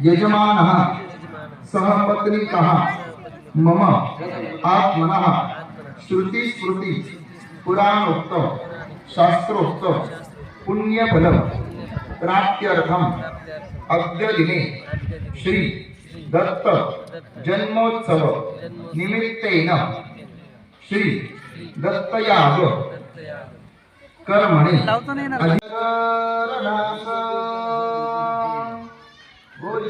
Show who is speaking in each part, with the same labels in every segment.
Speaker 1: यजमानः सहपत्नीकः मम आत्मनः श्रुतिस्मृती पुराणोक्त शास्त्रोक्त पुण्यफल प्राप्त्यर्थम। अद्य दिने श्री दत्त जन्मोत्सव निमित्तेन श्री दत्तयाग कर्मणे।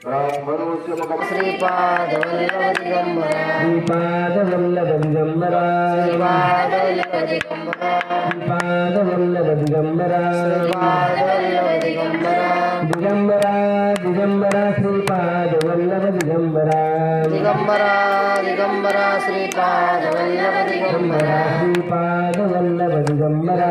Speaker 1: శ్రీపాదవల్లభదిగంబరా శ్రీపాదవల్లభదిగంబరా
Speaker 2: దిగంబరా దిగంబరా శ్రీపాదవల్లభ దిగంబరా దిగంబరా దిగంబరా. శ్రీపాదవల్లభ దిగంబరా. శ్రీపాదవల్లభ దిగంబరా.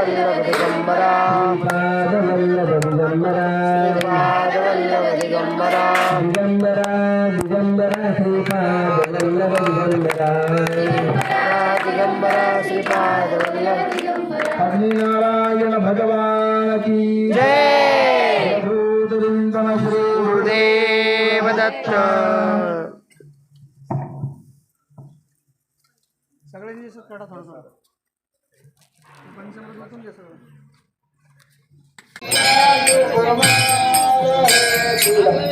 Speaker 3: श्रीपादवल्लभदिगम्बरा
Speaker 4: श्रीपादवल्लभदिगम्बरा
Speaker 3: श्रीपादवल्लभदिगम्बरा
Speaker 4: श्रीपादवल्लभदिगम्बरा
Speaker 3: श्रीपादवल्लभदिगम्बरा दिगम्बरा दिगम्बरा श्रीपादवल्लभदिगम्बरा
Speaker 4: दिगम्बरा श्रीपादवल्लभदिगम्बरा
Speaker 1: की
Speaker 4: जय
Speaker 1: भूतविंदम श्री
Speaker 4: गुरुदेव दत्त
Speaker 5: सगळ्यांनी दिसत काढा थोडं थोडं पंचामृत
Speaker 1: Thank
Speaker 6: you.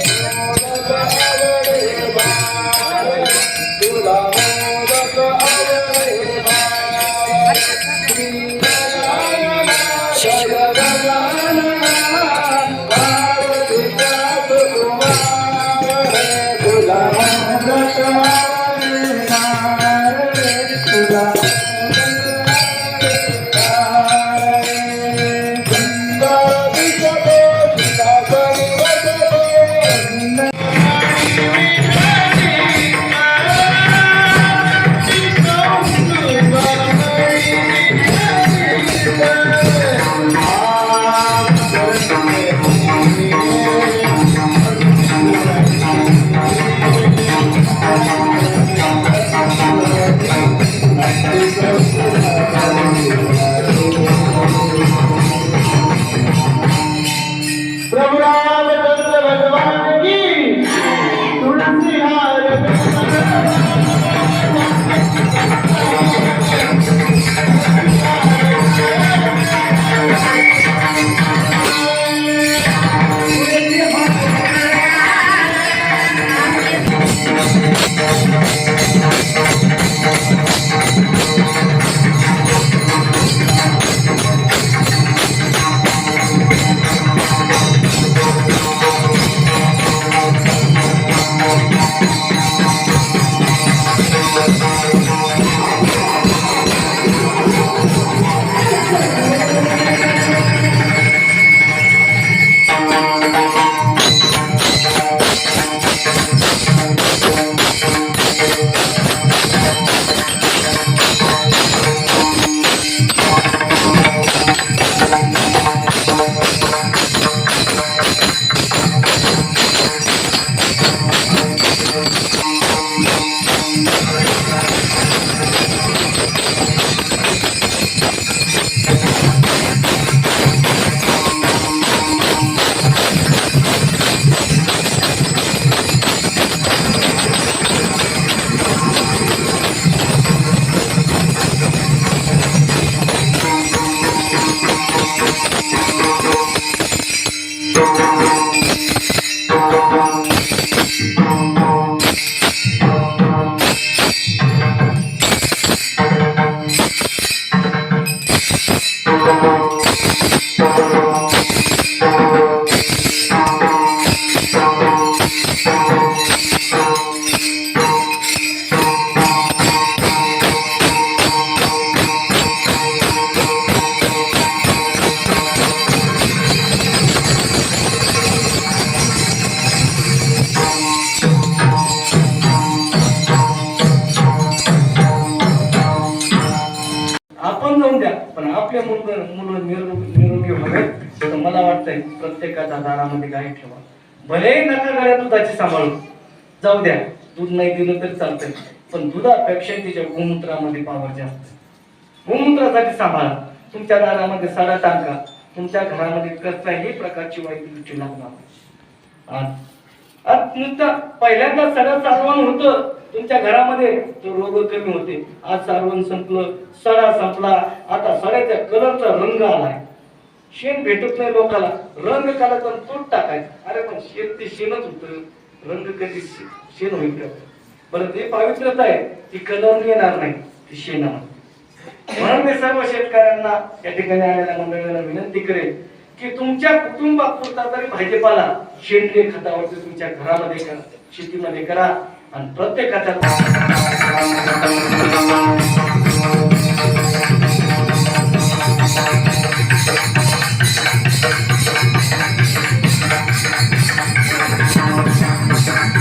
Speaker 6: मला प्रत्येकाच्या दारामध्ये गाय ठेवा. भलेही नका गाड्या दुधाची सांभाळून जाऊ द्या. दूध नाही दिलं तर चालतंय. पण दुधापेक्षा तिच्या गोमूत्रामध्ये पावर जास्त गोमूत्रासाठी सांभाळा. तुमच्या दारामध्ये सडा टाका तुमच्या घरामध्ये कसल्याही प्रकारची वाईट दृष्टी लागणार आज आज पहिल्यांदा सडा सारवण होतं. तुमच्या घरामध्ये तो रोग कमी होते. आज सारवण संपलं. सडा संपला. आता सड्याच्या कलरचा रंग आलाय. शेण भेटत नाही लोकाला. रंग काला तर तूट टाकायचं. अरे पण शेण ते शेणच होत. रंग कधी शेण होईल का? बरं ते पावित्रता आहे. ती कलर येणार नाही ती शेणा म्हणून मी सर्व शेतकऱ्यांना या ठिकाणी आलेल्या मंडळींना विनंती करेल की तुमच्या कुटुंबापुरता तरी भाजीपाला सेंद्रिय खतावरती तुमच्या घरामध्ये करा शेतीमध्ये करा आणि प्रत्येकाच्या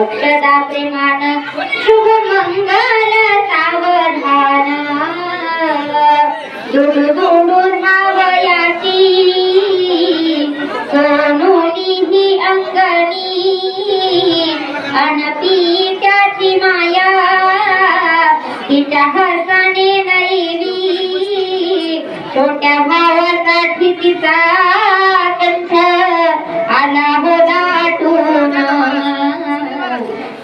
Speaker 7: अक्षदा प्रेमान शुभ अनपी त्याची माया. तिच्या हसाने नैवी छोट्या भावासाठी तिचा कंठ आला हो दाटून.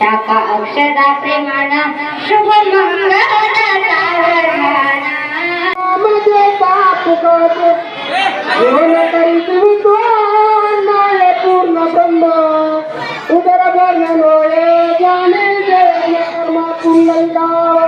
Speaker 7: टाका अक्षदा प्रेमान शुभ मंगल
Speaker 3: पूर्ण ब्रह्म उदर वर्णन Hello.